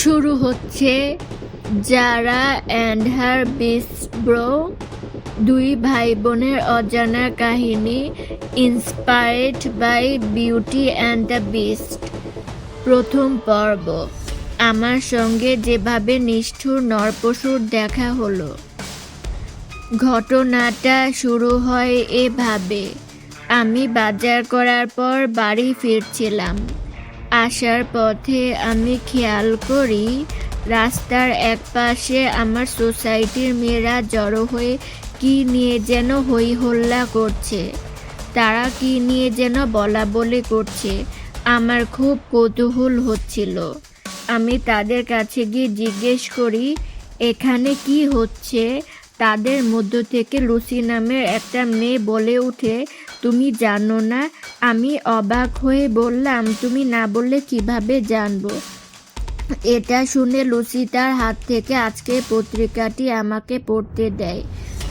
শুরু হচ্ছে Zara and her beast bro, দুই ভাই বোনের অজানা কাহিনী, inspired by beauty and the beast. প্রথম পর্ব। আমার সঙ্গে যেভাবে নিষ্ঠুর নরপশুর দেখা হলো। ঘটনাটা শুরু হয় এভাবে। আমি বাজার করার পর বাড়ি ফিরছিলাম। আসার পথে আমি খেয়াল করি, রাস্তার একপাশে আমার সোসাইটির মেয়েরা জড়ো হয়ে কি নিয়ে যেন হই হল্লা করছে। তারা কি নিয়ে যেন বলা বলি করছে। আমার খুব কৌতূহল হচ্ছিল। আমি তাদের কাছে গিয়ে জিজ্ঞেস করি, এখানে কি হচ্ছে? তাদের মধ্য থেকে লুসি নামের একটা মেয়ে বলে উঠে তুমি জানো না, আমি অবাক হয়ে বললাম, তুমি না বললে কীভাবে জানব? এটা শুনে লুসি তার হাত থেকে আজকে পত্রিকাটি আমাকে পড়তে দেয়।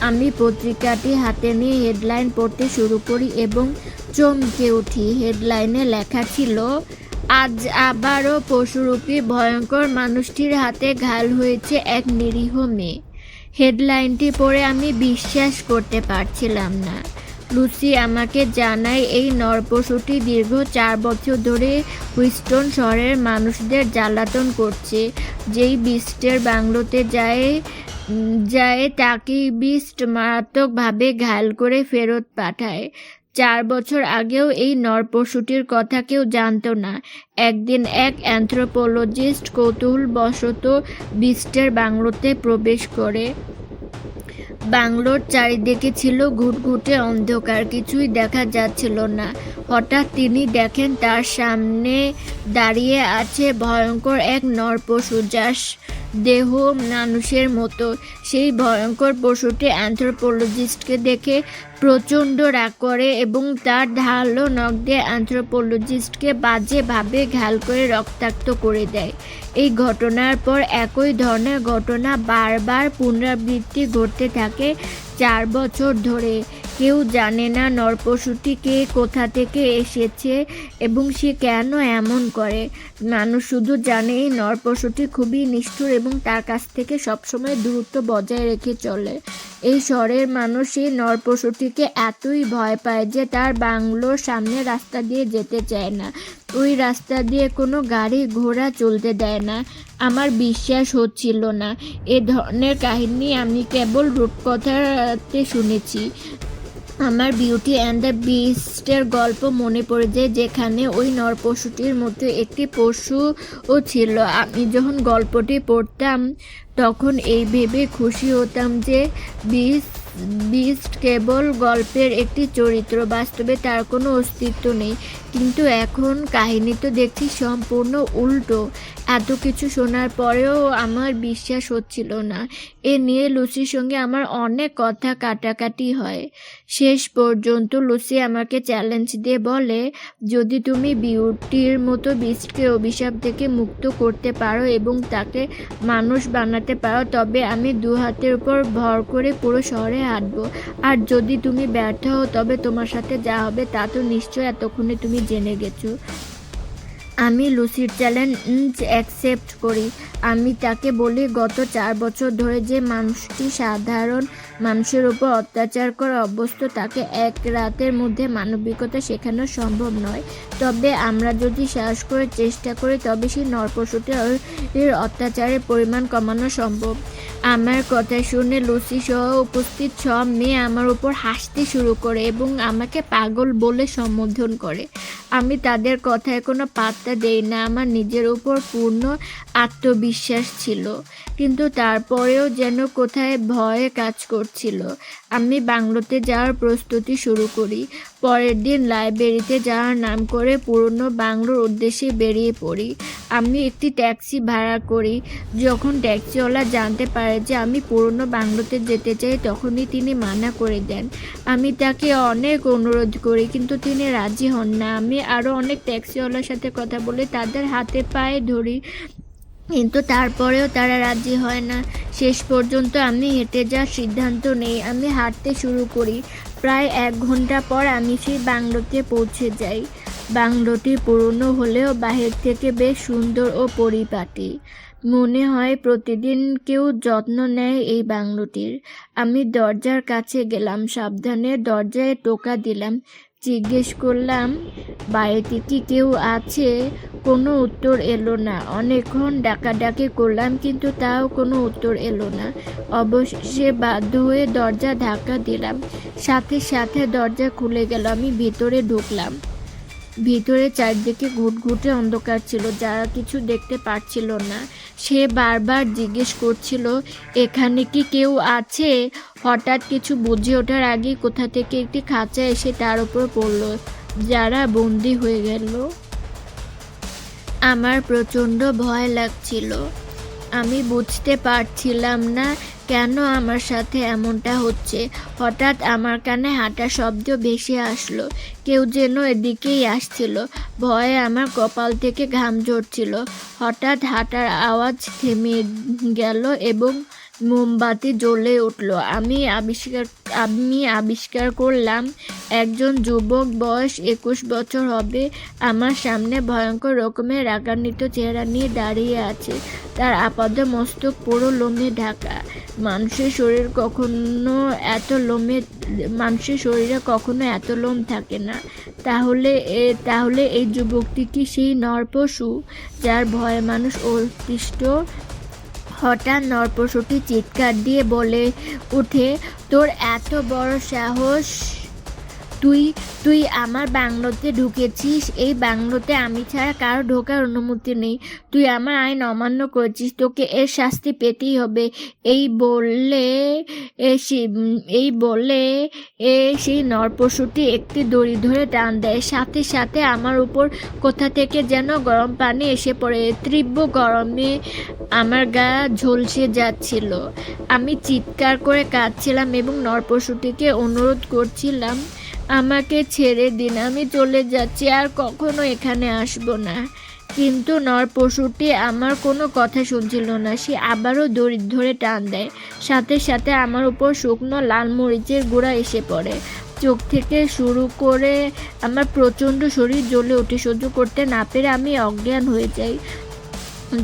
আমি পত্রিকাটি হাতে নিয়ে হেডলাইন পড়তে শুরু করি এবং চমকে উঠি। হেডলাইনে লেখা ছিল, আজ আবারও পশুরূপী ভয়ঙ্কর মানুষটির হাতে ঘাল হয়েছে এক নিরীহ মেয়ে। হেডলাইনটি পড়ে আমি বিশ্বাস করতে পারছিলাম না। লুসি আমাকে জানায়, এই নরপশুটি দীর্ঘ চার বছর ধরে হুইস্টন শহরের মানুষদের জ্বালাতন করছে। যেই বিস্টের বাংলোতে যায় যায় তাকেই বিস্ট মারাত্মকভাবে ঘায়াল করে ফেরত পাঠায়। চার বছর আগেও এই নরপশুটির কথা কেউ জানতো না। একদিন এক অ্যান্থ্রোপোলজিস্ট কৌতূহলবশত বিস্টের বাংলোতে প্রবেশ করে। বাংলোর চারিদিকে ছিল ঘুটঘুটে অন্ধকার, কিছুই দেখা যাচ্ছিল না। হঠাৎ তিনি দেখেন তার সামনে দাঁড়িয়ে আছে ভয়ঙ্কর এক নরপশু, যার দেহ মানুষের মতো। সেই ভয়ঙ্কর পশুটি অ্যান্থ্রোপোলজিস্টকে দেখে প্রচণ্ড রাগ করে এবং তার ধারালো নখ দিয়ে অ্যান্থ্রোপোলজিস্টকে বাজেভাবে ঘাল করে রক্তাক্ত করে দেয়। এই ঘটনার পর একই ধরনের ঘটনা বারবার পুনরাবৃত্তি ঘটতে থাকে চার বছর ধরে। কেউ জানে না নরপশুটি কে, কোথা থেকে এসেছে এবং সে কেন এমন করে। মানুষ শুধু জানে এই নরপশুটি খুবই নিষ্ঠুর এবং তার কাছ থেকে সবসময় দূরত্ব বজায় রেখে চলে। এই শহরের মানুষ এই নরপশুটিকে এতই ভয় পায় যে তার বাংলোর সামনে রাস্তা দিয়ে যেতে চায় না। ওই রাস্তা দিয়ে কোনো গাড়ি ঘোড়া চলতে দেয় না। আমার বিশ্বাস হচ্ছিল না। এ ধরনের কাহিনী আমি কেবল রূপকথাতে শুনেছি। আমার বিউটি অ্যান্ড দ্য বিস্টের গল্প মনে পড়ে যে যেখানে ওই নর পশুটির মধ্যে একটি পশুও ছিল। আমি যখন গল্পটি পড়তাম, তখন এই ভেবে খুশি হতাম যে বিস বিস্ট কেবল গল্পের একটি চরিত্র, বাস্তবে তার কোনো অস্তিত্ব নেই। কিন্তু এখন কাহিনী তো দেখছি সম্পূর্ণ উল্টো। এত কিছু শোনার পরেও আমার বিশ্বাস হচ্ছিল না। এ নিয়ে লুসির সঙ্গে আমার অনেক কথা কাটাকাটি হয়। শেষ পর্যন্ত লুসি আমাকে চ্যালেঞ্জ দিয়ে বলে, যদি তুমি বিউটির মতো বিস্টকে অভিশাপ থেকে মুক্ত করতে পারো এবং তাকে মানুষ বানাতে পারো, তবে আমি দু হাতের উপর ভর করে পুরো শহরে হাঁটবো আর যদি তুমি ব্যর্থ হও, তবে তোমার সাথে যা হবে তা তো নিশ্চয় এতক্ষণে তুমি জেনে গেছো। আমি লুসির চ্যালেঞ্জ অ্যাকসেপ্ট করি। আমি তাকে বলি, গত চার বছর ধরে যে মানুষটি সাধারণ মানুষের উপর অত্যাচার করে অভ্যস্ত তাকে এক রাতের মধ্যে মানবিকতা শেখানো সম্ভব নয়। তবে আমরা যদি সাহস করে চেষ্টা করি, তবে সেই নরপশুটির অত্যাচারের পরিমাণ কমানো সম্ভব। আমার কথা শুনে লুসি সহ উপস্থিত সব মেয়ে আমার উপর হাসতে শুরু করে এবং আমাকে পাগল বলে সম্বোধন করে। আমি তাদের কথায় কোনো পাত্তা দেই না। আমার নিজের উপর পূর্ণ আত্মবিশ্বাস ছিল, কিন্তু তারপরেও যেন কোথায় ভয়ে কাজ করছিল। আমি বাংলোতে যাওয়ার প্রস্তুতি শুরু করি। পরের দিন লাইব্রেরিতে যাওয়ার নাম করে পুরনো বাংলোর উদ্দেশ্যে বেরিয়ে পড়ি। আমি একটি ট্যাক্সি ভাড়া করি। যখন ট্যাক্সিওয়ালা জানতে পারে যে আমি পুরনো বাংলোতে যেতে চাই, তখনই তিনি মানা করে দেন। আমি তাকে অনেক অনুরোধ করি, কিন্তু তিনি রাজি হন না। আমি আরও অনেক ট্যাক্সিওয়ালার সাথে কথা বলে তাদের হাতে পায়ে ধরি। কিন্তু তারপরেও তারা রাজি হয় না। শেষ পর্যন্ত আমি হেঁটে যাওয়ার সিদ্ধান্ত নেই। আমি হাঁটতে শুরু করি। প্রায় এক ঘণ্টা পর আমি সেই বাংলোতে পৌঁছে যাই। বাংলোটি পুরনো হলেও বাহির থেকে বেশ সুন্দর ও পরিপাটি। মনে হয় প্রতিদিন কেউ যত্ন নেয় এই বাংলোটির। আমি দরজার কাছে গেলাম। সাবধানে দরজায় টোকা দিলাম। জিজ্ঞেস করলাম, বাড়িতে কি কেউ আছে? কোনো উত্তর এলো না। অনেকক্ষণ ডাকাডাকি করলাম, কিন্তু তাও কোনো উত্তর এলো না। অবশ্যই বাধ্য হয়ে দরজা ধাক্কা দিলাম। সাথে সাথে দরজা খুলে গেল। আমি ভিতরে ঢুকলাম। ভিতরে চারদিকে ঘুটঘুটে অন্ধকার ছিল, যারা কিছু দেখতে পারছিল না। সে বারবার জিজ্ঞেস করছিল, এখানে কি কেউ আছে? হঠাৎ কিছু বুঝে ওঠার আগে কোথা থেকে একটি খাঁচা এসে তার উপর পড়ল, যারা বন্দি হয়ে গেল। আমার প্রচণ্ড ভয় লাগছিল। আমি বুঝতে পারছিলাম না কেন আমার সাথে এমনটা হচ্ছে। হঠাৎ আমার কানে হাঁটা শব্দ ভেসে আসলো। কেউ যেন এদিকেই আসছিল। ভয়ে আমার কপাল থেকে ঘাম ঝরছিল। হঠাৎ হাঁটার আওয়াজ থেমে গেল এবং মোমবাতি জ্বলে উঠল। আমি আবিষ্কার আমি আবিষ্কার করলাম, একজন যুবক বয়স একুশ বছর হবে। আমার সামনে ভয়ঙ্কর রকমের রাগান্বিত চেহারা নিয়ে দাঁড়িয়ে আছে। তার আপাত মস্তক পুরো লোমে ঢাকা। মানুষের শরীর কখনো এত লোমে, মানুষের শরীরে কখনো এত লোম থাকে না। তাহলে এ, তাহলে এই যুবকটি কি সেই নরপশু যার ভয়ে মানুষ অতিষ্ঠ হঠাৎ নরপশুটি চিৎকার দিয়ে বলে উঠে তোর এত বড় সাহস? তুই তুই আমার বাংলোতে ঢুকেছিস, এই বাংলোতে আমি ছাড়া কারও ঢোকার অনুমতি নেই। তুই আমার আইন অমান্য করেছিস, তোকে এর শাস্তি পেতেই হবে। এই বললে এই বলে এ সেই নরপশুটি একটি দড়ি ধরে টান দেয়। সাথে সাথে আমার উপর কোথা থেকে যেন গরম পানি এসে পড়ে। তীব্র গরমে আমার গা ঝলসে যাচ্ছিল। আমি চিৎকার করে কাঁদছিলাম এবং নরপশুটিকে অনুরোধ করছিলাম আমাকে ছেড়ে দিন, আমি চলে যাচ্ছি, আর কখনো এখানে আসব না। কিন্তু নরপশুটি আমার কোনো কথা শুনছিল না, সে আবারও দড়ি ধরে টান দেয়। সাথে সাথে আমার উপর শুকনো লাল মরিচের গুঁড়া এসে পড়ে। চোখ থেকে শুরু করে আমার প্রচণ্ড শরীর জ্বলে ওঠে সহ্য করতে না পেরে আমি অজ্ঞান হয়ে যাই।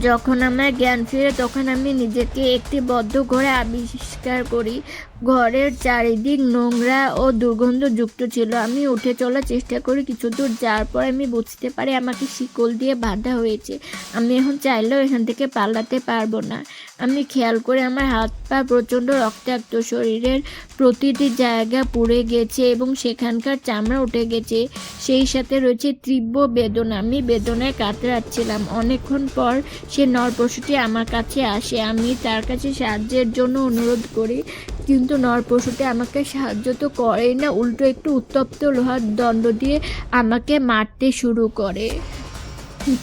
যখন আমার জ্ঞান ফিরে, তখন আমি নিজেকে একটি বদ্ধ ঘরে আবিষ্কার করি। ঘরের চারিদিক নোংরা ও দুর্গন্ধযুক্ত ছিল। আমি উঠে চলার চেষ্টা করি কিছু দূর। যাওয়ার পর আমি বুঝতে পারি আমাকে শিকল দিয়ে বাঁধা হয়েছে। আমি এখন চাইলেও এখান থেকে পালাতে পারব না। আমি খেয়াল করে আমার হাত পা প্রচণ্ড রক্তাক্ত। শরীরের প্রতিটি জায়গা পুড়ে গেছে এবং সেখানকার চামড়া উঠে গেছে। সেই সাথে রয়েছে তীব্র বেদনা। আমি বেদনায় কাতরাচ্ছিলাম। অনেকক্ষণ পর সে নরপশুটি আমার কাছে আসে। আমি তার কাছে সাহায্যের জন্য অনুরোধ করি। কিন্তু নরপশুটি আমাকে সাহায্য তো করেই না, উল্টো একটু উত্তপ্ত লোহার দণ্ড দিয়ে আমাকে মারতে শুরু করে।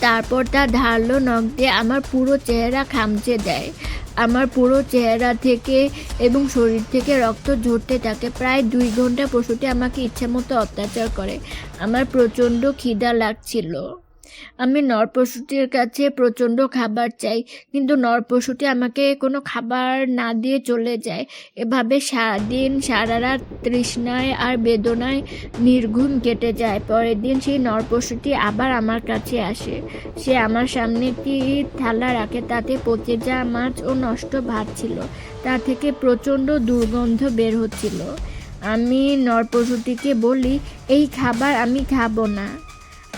তারপর তার ধারালো নখ দিয়ে আমার পুরো চেহারা খামচে দেয়। আমার পুরো চেহারা থেকে এবং শরীর থেকে রক্ত ঝরতে থাকে। প্রায় দুই ঘণ্টা পশুটি আমাকে ইচ্ছামতো অত্যাচার করে। আমার প্রচণ্ড খিদা লাগছিল। আমি নরপশুটির কাছে প্রচণ্ড খাবার চাই, কিন্তু নরপশুটি আমাকে কোনো খাবার না দিয়ে চলে যায়। এভাবে সারাদিন সারা রাত তৃষ্ণায় আর বেদনায় নির্ঘুম কেটে যায়। পরের দিন সেই নরপশুটি আবার আমার কাছে আসে। সে আমার সামনে একটি থালা রাখে তাতে পচে যাওয়া মাছ ও নষ্ট ভাত ছিল, তা থেকে প্রচণ্ড দুর্গন্ধ বের হচ্ছিল। আমি নরপশুটিকে বলি, এই খাবার আমি খাব না।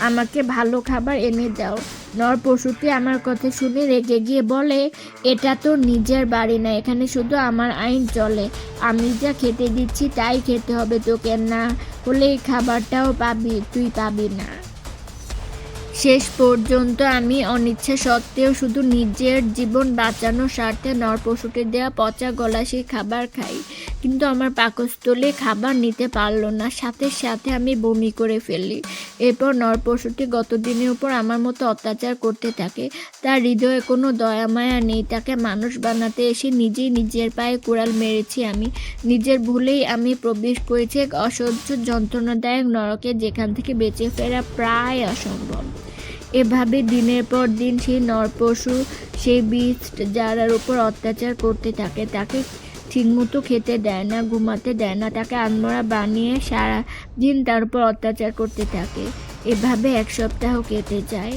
আমাকে ভালো খাবার এনে দাও। নরপশুটি আমার কথা শুনে রেগে গিয়ে বলে, এটা তো নিজের বাড়ি না, এখানে শুধু আমার আইন চলে। আমি যা খেতে দিচ্ছি তাই খেতে হবে তোকে, না হলে এই খাবারটাও পাবি, তুই পাবি না। শেষ পর্যন্ত আমি অনিচ্ছা সত্ত্বেও শুধু নিজের জীবন বাঁচানোর স্বার্থে নরপশুকে দেওয়া পচা গলা সেই খাবার খাই। কিন্তু আমার পাকস্থলে খাবার নিতে পারল না। সাথে সাথে আমি বমি করে ফেলি এরপর নরপশুটি গত দিনের উপর আমার মতো অত্যাচার করতে থাকে। তার হৃদয়ে কোনো দয়া মায়া নেই। তাকে মানুষ বানাতে এসে নিজেই নিজের পায়ে কুড়াল মেরেছি আমি। নিজের ভুলেই আমি প্রবেশ করেছি এক অসহ্য যন্ত্রণাদায়ক নরকে যেখান থেকে বেঁচে ফেরা প্রায় অসম্ভব। এভাবে দিনের পর দিন সেই নরপশু, সেই বীজ যারার উপর অত্যাচার করতে থাকে, তাকে ঠিকমতো খেতে দেয় না, ঘুমাতে দেয় না, তাকে আনমরা বানিয়ে সারা দিন তার উপর অত্যাচার করতে থাকে। এভাবে এক সপ্তাহ কেটে যায়।